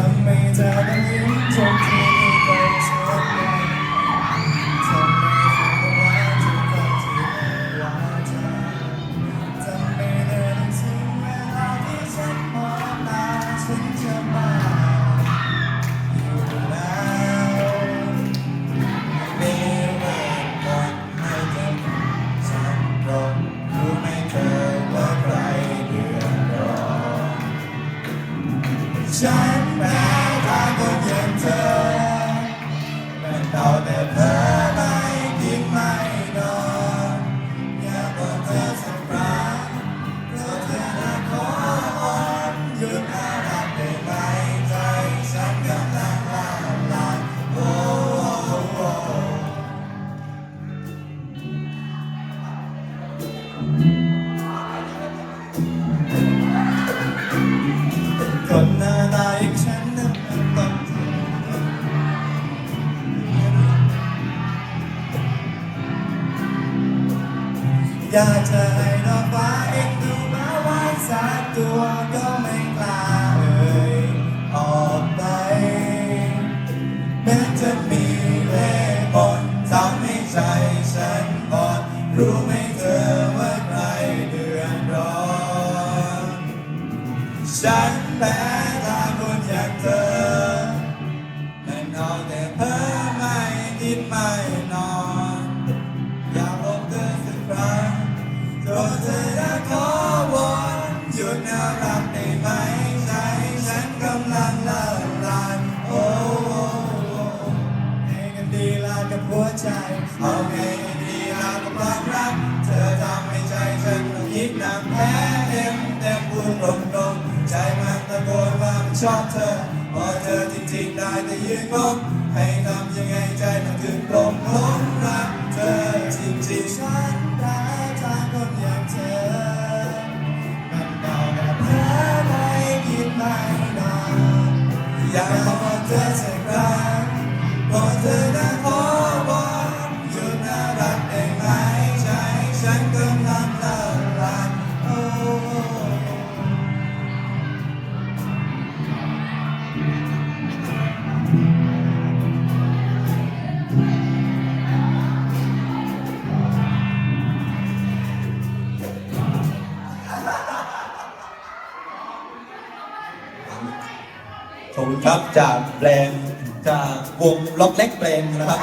ทำให้เธอต้ยิ้มทุกที ฉันแม้ทางก็ยังเธอแม้เต่าแต่เธอไม่กินไม่นอนอยาบอกเธอสักครั้เราะเธอน่ะขออ่อนหยุดอาลับได้ไหมใจฉันกำลังลาล อยากจะให้ดอกฟ้าเอ็นดูมาไว้สักตัวก็ไม่กล้าเอ่ยออกไปแม้จะมีเล่ห์มนทำให้ใจ ดน่ารักได้ไหมใจฉันกำลังละลายโอ้โอ้โอ้ให้กันดีลากับหัวใจเอาไงกันดีลากับความรัก เธอทำให้ใจฉันต้องคิดหนักแพ้เต็มเต็มพูดตรงตรงๆใจมันตะโกนว่ามันชอบเธอพอเธอจริงๆได้แต่ยืนงงให้ทำยังไงใจมันถึงตรงหลงรัก ธอสักครั้งขอเธอได้ขอวอนหยุดน่ารักได้ไหมใจฉันกำลังละลา อบคุณครับจากแปลงจากวงล็อกเล็กแปลงนะครับ